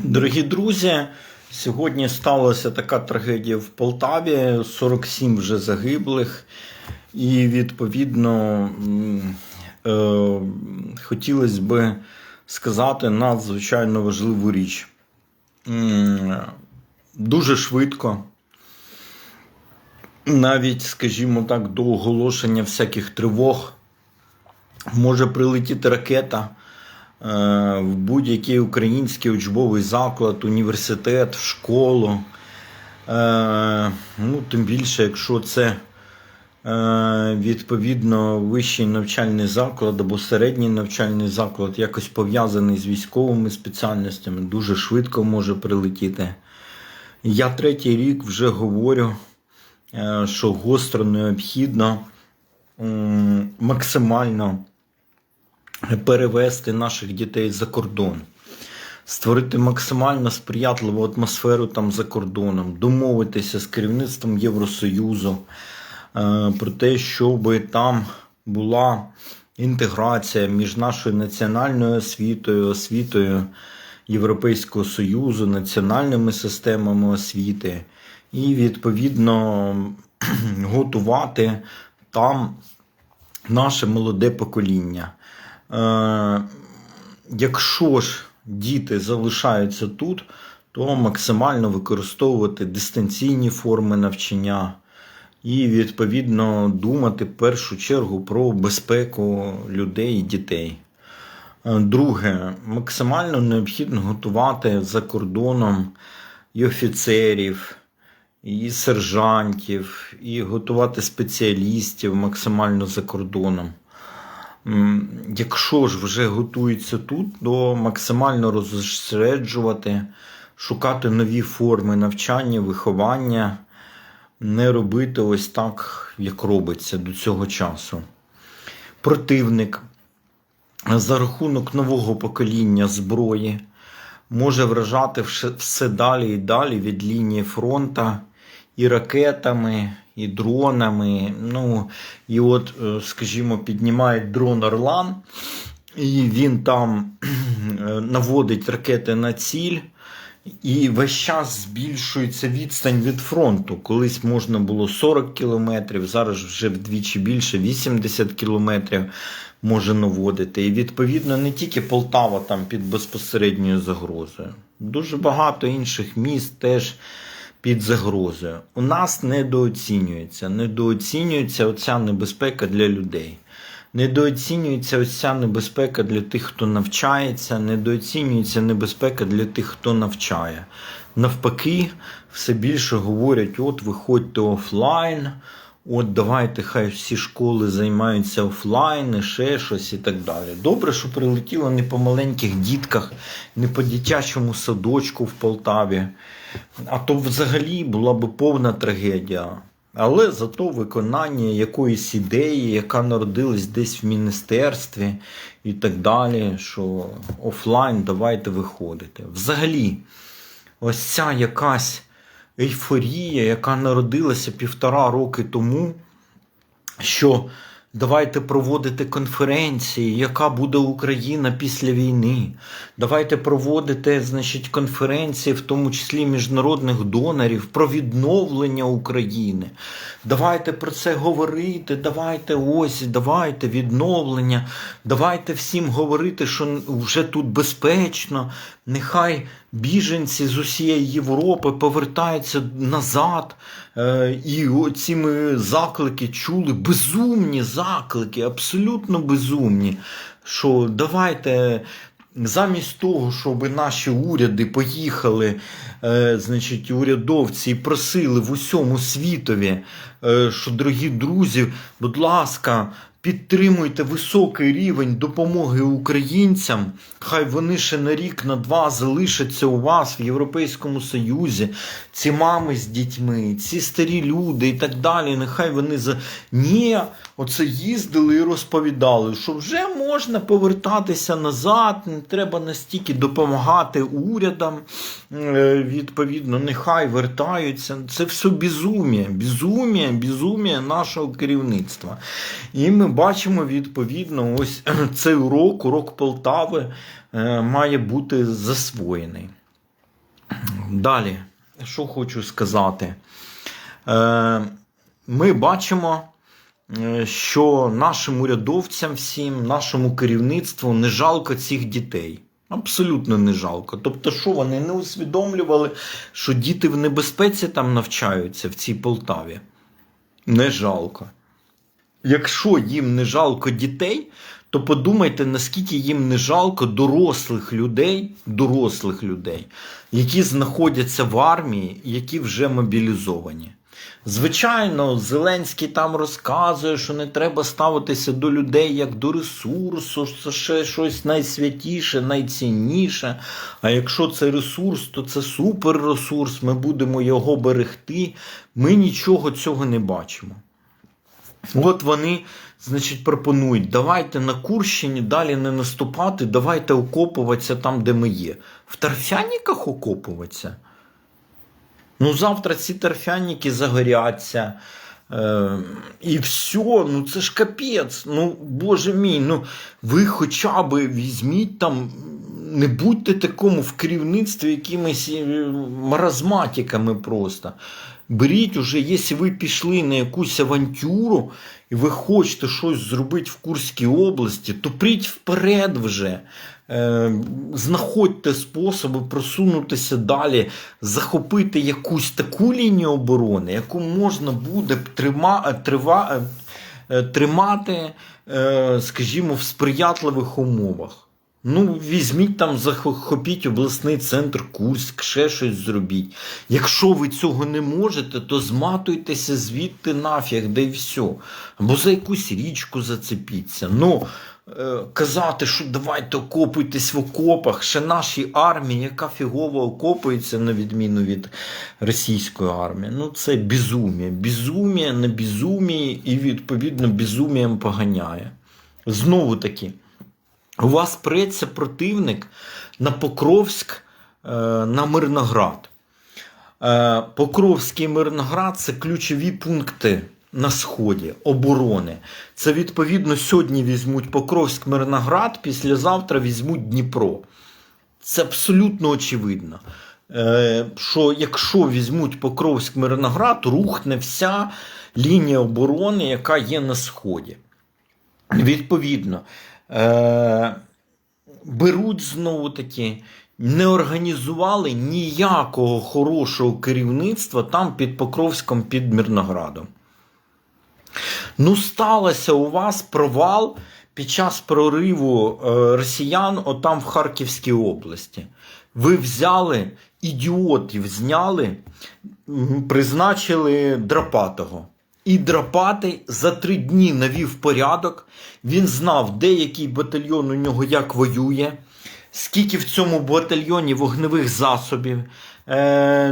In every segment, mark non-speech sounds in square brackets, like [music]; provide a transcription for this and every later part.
Дорогі друзі, сьогодні сталася така трагедія в Полтаві: 47 вже загиблих, і відповідно е, хотілося би сказати надзвичайно важливу річ. Дуже швидко, навіть, скажімо так, до оголошення всяких тривог може прилетіти ракета в будь-який український учбовий заклад, університет, школу. Е, ну, тим більше, якщо це е, відповідно вищий навчальний заклад або середній навчальний заклад, якось пов'язаний з військовими спеціальностями, дуже швидко може прилетіти. Я третій рік вже говорю, е, що гостро необхідно максимально перевести наших дітей за кордон, створити максимально сприятливу атмосферу там за кордоном, домовитися з керівництвом Євросоюзу е, про те, щоб там була інтеграція між нашою національною освітою, освітою Європейського Союзу, національними системами освіти, і відповідно [clears throat] готувати там наше молоде покоління. Е, якщо ж діти залишаються тут, то максимально використовувати дистанційні форми навчання і, відповідно, думати в першу чергу про безпеку людей і дітей. Е, Друге, максимально необхідно готувати за кордоном і офіцерів, і сержантів, і готувати спеціалістів максимально за кордоном. Якщо ж вже готується тут, то максимально розсереджувати, шукати нові форми навчання, виховання, не робити ось так, як робиться до цього часу. Противник за рахунок нового покоління зброї може вражати все далі і далі від лінії фронта і ракетами, і дронами. Ну, і от, е, скажімо, піднімають дрон Орлан, і він там е, наводить ракети на ціль. І весь час збільшується відстань від фронту. Колись можна було 40 кілометрів, зараз вже вдвічі більше 80 кілометрів може наводити. І відповідно не тільки Полтава там під безпосередньою загрозою. Дуже багато інших міст теж під загрозою. У нас недооцінюється, недооцінюється оця небезпека для людей. Недооцінюється ось небезпека для тих, хто навчається, недооцінюється небезпека для тих, хто навчає. Навпаки, все більше говорять: от виходьте офлайн, от давайте хай всі школи займаються офлайн, і ще щось і так далі. Добре, що прилетіло не по маленьких дітках, не по дитячому садочку в Полтаві. А то взагалі була б повна трагедія. Але зато виконання якоїсь ідеї, яка народилась десь в міністерстві і так далі, що офлайн давайте виходити. Взагалі, ось ця якась ейфорія, яка народилася півтора роки тому, що давайте проводити конференції, яка буде Україна після війни. Давайте проводити, значить, конференції, в тому числі міжнародних донорів, про відновлення України. Давайте про це говорити. Давайте ось, давайте відновлення. Давайте всім говорити, що вже тут безпечно. Нехай біженці з усієї Європи повертаються назад. Е, І ці ми заклики чули, безумні заклики, абсолютно безумні. Що давайте. Замість того, щоб наші уряди поїхали, е, значить, урядовці і просили в усьому світові, е, що, дорогі друзі, будь ласка, підтримуйте високий рівень допомоги українцям. Хай вони ще на рік, на два залишаться у вас в Європейському Союзі. Ці мами з дітьми, ці старі люди і так далі. Нехай вони за ні, оце їздили і розповідали, що вже можна повертатися назад, не треба настільки допомагати урядам. Е, Відповідно, нехай вертаються. Це все безумія, безумія, безумія нашого керівництва. І ми бачимо відповідно, ось [clears throat] цей урок, урок Полтави, е, має бути засвоєний. Далі, що хочу сказати. Е, ми бачимо, що нашим урядовцям всім, нашому керівництву не жалко цих дітей. Абсолютно не жалко. Тобто, що вони не усвідомлювали, що діти в небезпеці там навчаються в цій Полтаві. Не жалко. Якщо їм не жалко дітей, то подумайте, наскільки їм не жалко дорослих людей, дорослих людей, які знаходяться в армії, які вже мобілізовані. Звичайно, Зеленський там розказує, що не треба ставитися до людей як до ресурсу, що це ще щось найсвятіше, найцінніше. А якщо це ресурс, то це суперресурс, ми будемо його берегти. Ми нічого цього не бачимо. От вони, значить, пропонують, давайте на Курщині далі не наступати, давайте окопуватися там, де ми є. В торфяниках окопуватися? Ну, завтра ці торфяники загоряться. Е, і все, ну це ж капець. Ну, боже мій, ну ви хоча б візьміть там, не будьте такому в керівництві якимись е, маразматиками просто. Беріть уже, якщо ви пішли на якусь авантюру і ви хочете щось зробити в Курській області, то прийдь вперед вже. Е, знаходьте способи просунутися далі, захопити якусь таку лінію оборони, яку можна буде трима, трива, е, тримати, е, скажімо, в сприятливих умовах. Ну, візьміть там, захопіть обласний центр Курськ, ще щось зробіть. Якщо ви цього не можете, то зматуйтеся звідти нафіг, де й все. Або за якусь річку зацепіться. Ну, е, казати, що давайте окопуйтесь в окопах, ще нашій армії, яка фігово окопується, на відміну від російської армії. Ну, це безумія. Безумія на безумії і, відповідно, безумієм поганяє. Знову таки. У вас преться противник на Покровськ, е, на Мирноград. Е, Покровський Мирноград це ключові пункти на сході оборони. Це відповідно сьогодні візьмуть Покровськ Мирноград, післязавтра візьмуть Дніпро. Це абсолютно очевидно. Е, Що якщо візьмуть Покровськ Мирноград, рухне вся лінія оборони, яка є на сході. Відповідно, е, беруть знову таки, не організували ніякого хорошого керівництва там під Покровськом, під Мирноградом. Ну, сталося у вас провал під час прориву е, росіян отам в Харківській області. Ви взяли ідіотів, зняли, призначили Драпатого. І Драпатий за три дні навів порядок. Він знав, де який батальйон у нього як воює, скільки в цьому батальйоні вогневих засобів,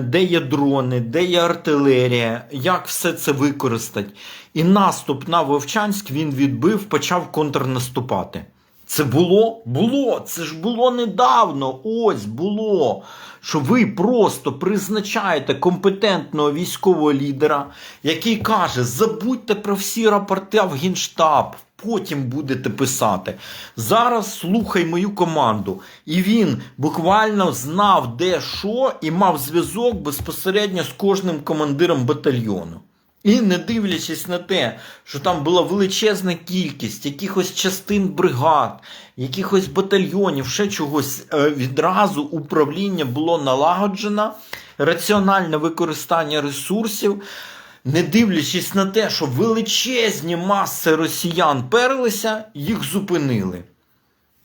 де є дрони, де є артилерія, як все це використати. І наступ на Вовчанськ він відбив, почав контрнаступати. Це було? Було. Це ж було недавно. Ось було. Що ви просто призначаєте компетентного військового лідера, який каже: забудьте про всі рапорти в Генштаб, потім будете писати. Зараз слухай мою команду. І він буквально знав, де що, і мав зв'язок безпосередньо з кожним командиром батальйону. І не дивлячись на те, що там була величезна кількість якихось частин бригад, якихось батальйонів, ще чогось, е, відразу управління було налагоджено, раціональне використання ресурсів, не дивлячись на те, що величезні маси росіян перлися, їх зупинили.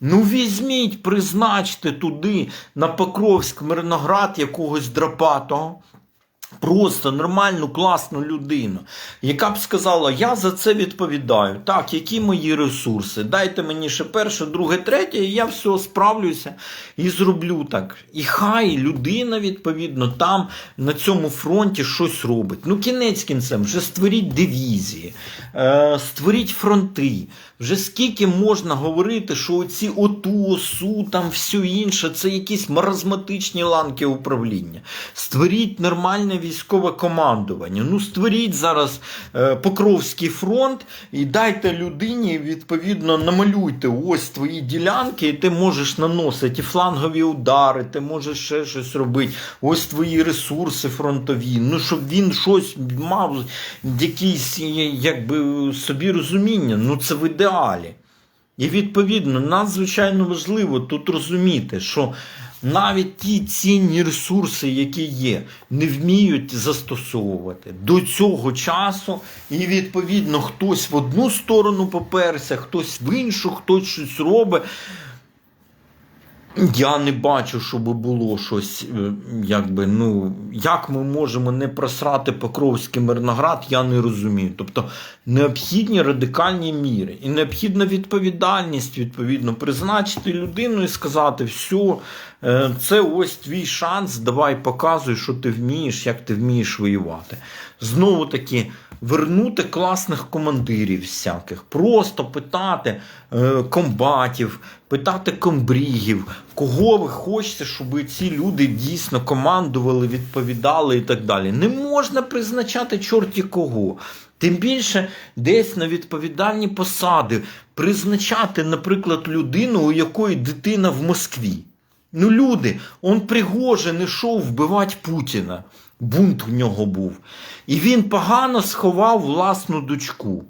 Ну, візьміть, призначте туди, на Покровськ, Мирноград якогось драпатого. Просто нормальну, класну людину, яка б сказала, я за це відповідаю. Так, які мої ресурси? Дайте мені ще перше, друге, третє, і я все справлюся і зроблю так. І хай людина, відповідно, там на цьому фронті щось робить. Ну, кінець кінцем, вже створіть дивізії, е, створіть фронти, Вже скільки можна говорити, що оці ОТУ, ОСУ, там все інше, це якісь маразматичні ланки управління. Створіть нормальне військове командування. Ну, створіть зараз е, Покровський фронт і дайте людині, відповідно, намалюйте ось твої ділянки, і ти можеш наносити флангові удари, ти можеш ще щось робити. Ось твої ресурси фронтові. Ну, щоб він щось мав, якісь якби собі розуміння. Ну, це в ідеалі. І відповідно, надзвичайно важливо тут розуміти, що навіть ті цінні ресурси, які є, не вміють застосовувати до цього часу, і відповідно хтось в одну сторону поперся, хтось в іншу, хтось щось робить. Я не бачу, щоб було щось, е, якби, ну, як ми можемо не просрати Покровський Мирноград, я не розумію. Тобто необхідні радикальні міри і необхідна відповідальність, відповідно, призначити людину і сказати, все, це ось твій шанс, давай показуй, що ти вмієш, як ти вмієш воювати. Знову таки, вернути класних командирів всяких, просто питати е, комбатів, питати комбрігів, кого ви хочете, щоб ці люди дійсно командували, відповідали і так далі. Не можна призначати чорті кого. Тим більше десь на відповідальні посади призначати, наприклад, людину, у якої дитина в Москві. Ну, люди, он Пригожин ішов вбивати Путіна. Бунт у нього був. І він погано сховав власну дочку.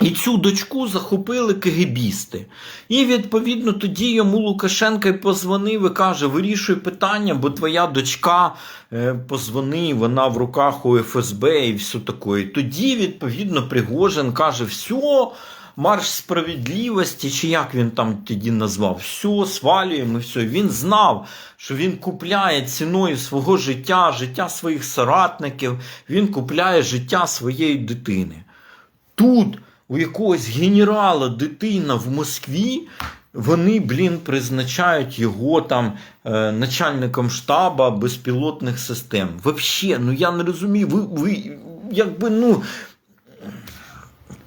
І цю дочку захопили кегебісти. І відповідно тоді йому Лукашенко позвонив і каже: вирішуй питання, бо твоя дочка е, позвони, вона в руках у ФСБ і все таке. І тоді, відповідно, Пригожин каже: все, марш справедливості, чи як він там тоді назвав, все, свалюємо, все. Він знав, що він купляє ціною свого життя, життя своїх соратників, він купляє життя своєї дитини. Тут у якогось генерала дитина в Москві, вони, блін, призначають його там е, начальником штаба безпілотних систем. Вообще, ну я не розумію, ви, ви якби, ну.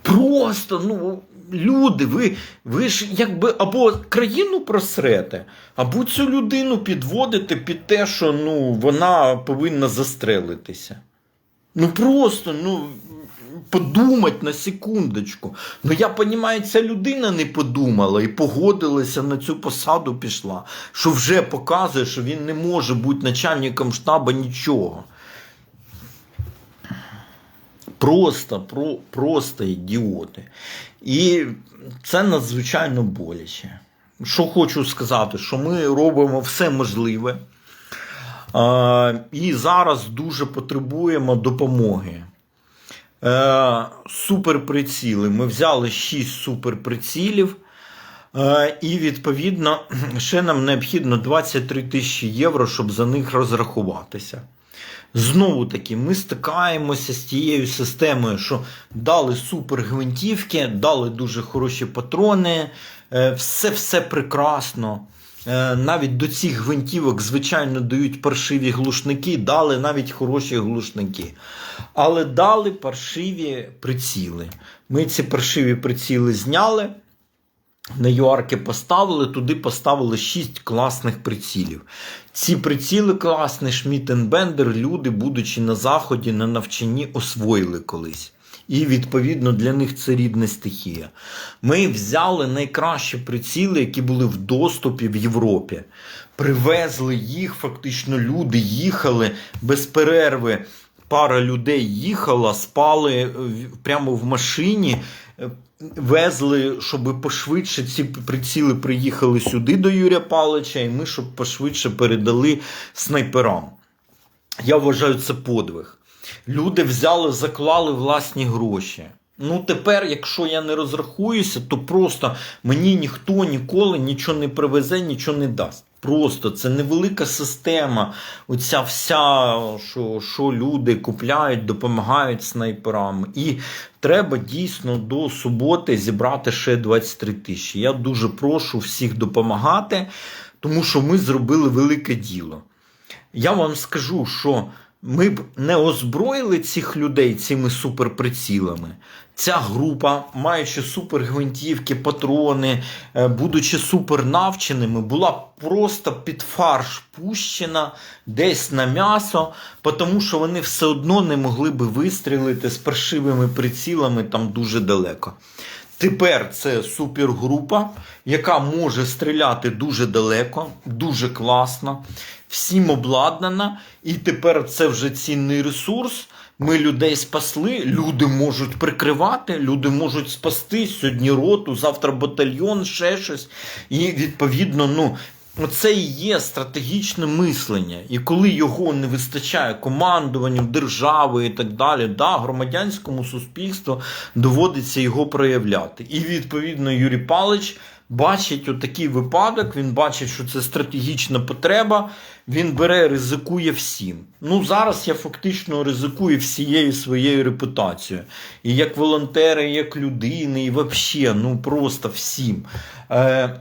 Просто, ну, люди, ви, ви ж якби або країну просрете, або цю людину підводите під те, що ну, вона повинна застрелитися. Ну просто, ну. Подумать на секундочку. Ну я розумію, ця людина не подумала і погодилася на цю посаду пішла, що вже показує, що він не може бути начальником штабу нічого. Просто, про, просто ідіоти. І це надзвичайно боляче. Що хочу сказати, що ми робимо все можливе. І зараз дуже потребуємо допомоги. Е, суперприціли. Ми взяли 6 суперприцілів. Е, і відповідно [clears throat] ще нам необхідно 23 тисячі євро, щоб за них розрахуватися. Знову таки, ми стикаємося з тією системою, що дали супергвинтівки, дали дуже хороші патрони, е, все все прекрасно. Е, Навіть до цих гвинтівок, звичайно, дають паршиві глушники, дали навіть хороші глушники. Але дали паршиві приціли. Ми ці паршиві приціли зняли. На юарки поставили, туди поставили 6 класних прицілів. Ці приціли класні, Шмітенбендер, люди, будучи на заході, на навчанні, освоїли колись. І, відповідно, для них це рідна стихія. Ми взяли найкращі приціли, які були в доступі в Європі. Привезли їх, фактично, люди їхали без перерви. Пара людей їхала, спали прямо в машині. е, Везли, щоб пошвидше ці приціли приїхали сюди до Юрія Павловича, і ми щоб пошвидше передали снайперам. Я вважаю це подвиг. Люди взяли, заклали власні гроші. Ну, тепер, якщо я не розрахуюся, то просто мені ніхто ніколи нічого не привезе, нічого не дасть. Просто це невелика система. Оця вся, що, що люди купляють, допомагають снайперам. І треба дійсно до суботи зібрати ще 23 тисячі. Я дуже прошу всіх допомагати, тому що ми зробили велике діло. Я вам скажу, що ми б не озброїли цих людей цими суперприцілами. Ця група, маючи супергвинтівки, патрони, е, будучи супернавченими, була просто під фарш пущена десь на м'ясо, тому що вони все одно не могли би вистрілити з паршивими прицілами там дуже далеко. Тепер це супергрупа, яка може стріляти дуже далеко, дуже класно, всім обладнана. І тепер це вже цінний ресурс. Ми людей спасли, люди можуть прикривати, люди можуть спасти сьогодні роту, завтра батальйон, ще щось. І відповідно, ну. Оце і є стратегічне мислення, і коли його не вистачає командуванню держави і так далі, да, громадянському суспільству доводиться його проявляти. І відповідно Юрій Палич бачить отакий випадок, він бачить, що це стратегічна потреба, він бере, ризикує всім. Ну зараз я фактично ризикую всією своєю репутацією. І як волонтери, і як людини, і взагалі, ну просто всім. Е,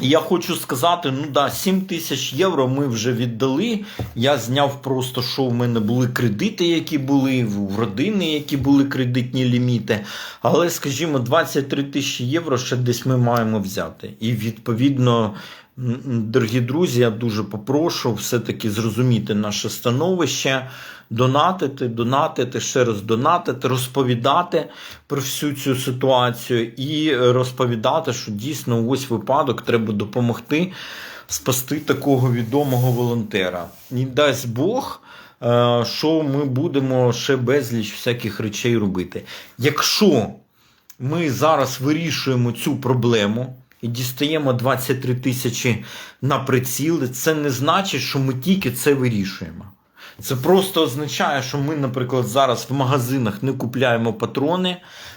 Я хочу сказати, ну да, 7 тисяч євро ми вже віддали. Я зняв просто, що в мене були кредити, які були, в родини, які були кредитні ліміти. Але, скажімо, 23 тисячі євро ще десь ми маємо взяти. І відповідно, дорогі друзі, я дуже попрошу все-таки зрозуміти наше становище, донатити, донатити, ще раз донатити, розповідати про всю цю ситуацію і розповідати, що дійсно ось випадок треба допомогти спасти такого відомого волонтера. І дасть Бог. е, Що ми будемо ще безліч всяких речей робити. Якщо ми зараз вирішуємо цю проблему і дістаємо 23 тисячі на приціли, це не значить, що ми тільки це вирішуємо. Це просто означає, що ми, наприклад, зараз в магазинах не купляємо патрони.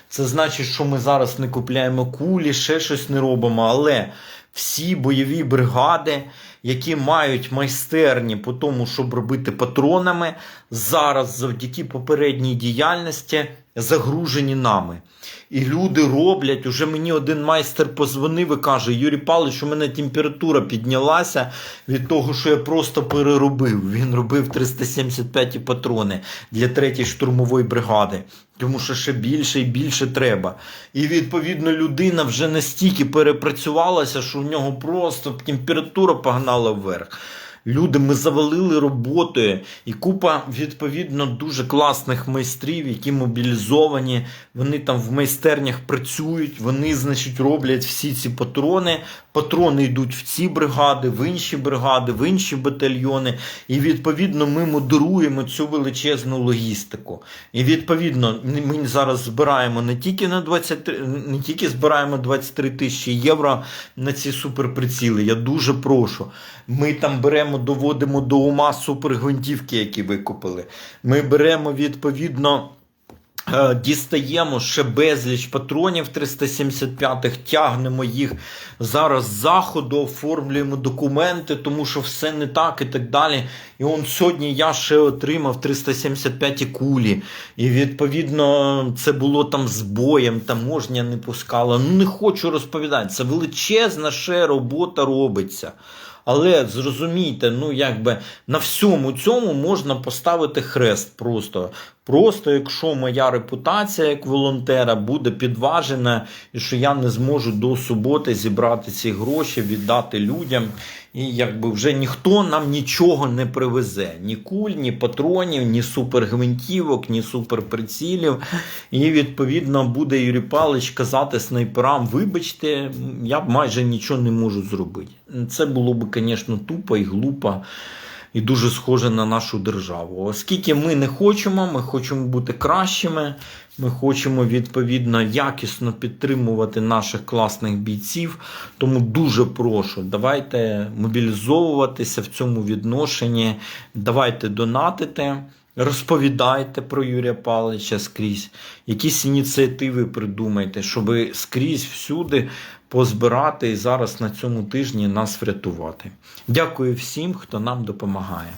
Це значить, що ми зараз не купляємо кулі, ще щось не робимо. Але всі бойові бригади, які мають майстерні по тому, щоб робити патронами, зараз завдяки попередній діяльності загружені нами. І люди роблять. Уже мені один майстер позвонив і каже: Юрій Павлович, у мене температура піднялася від того, що я просто переробив. Він робив 375 патрони для 3-ї штурмової бригади. Тому що ще більше і більше треба. І відповідно людина вже настільки перепрацювалася, що в нього просто температура погнала вверх. Люди, ми завалили роботою, і купа відповідно дуже класних майстрів, які мобілізовані. Вони там в майстернях працюють, вони, значить, роблять всі ці патрони. Патрони йдуть в ці бригади, в інші бригади, в інші батальйони. І відповідно ми модеруємо цю величезну логістику. І відповідно ми зараз збираємо не тільки на 23, не тільки збираємо 23 тисячі євро на ці суперприціли. Я дуже прошу. Ми там беремо, доводимо до ума супергвинтівки, які викупили. Ми беремо відповідно. Е, Дістаємо ще безліч патронів 375-х, тягнемо їх зараз з заходу, оформлюємо документи, тому що все не так і так далі. І он сьогодні я ще отримав 375-ті кулі. І відповідно це було там з боєм, таможня не пускала. Ну не хочу розповідати. Це величезна ще робота робиться. Але зрозумійте, ну якби на всьому цьому можна поставити хрест просто. Просто якщо моя репутація як волонтера буде підважена, і що я не зможу до суботи зібрати ці гроші, віддати людям, і якби вже ніхто нам нічого не привезе: ні куль, ні патронів, ні супергвинтівок, ні суперприцілів. І відповідно буде Юрій Павлович казати снайперам: вибачте, я майже нічого не можу зробити. Це було б, звісно, тупо і глупо і дуже схоже на нашу державу. Оскільки ми не хочемо, ми хочемо бути кращими, ми хочемо відповідно якісно підтримувати наших класних бійців. Тому дуже прошу, давайте мобілізовуватися в цьому відношенні, давайте донатити. Розповідайте про Юрія Павловича скрізь, якісь ініціативи придумайте, щоб скрізь всюди позбирати і зараз на цьому тижні нас врятувати. Дякую всім, хто нам допомагає.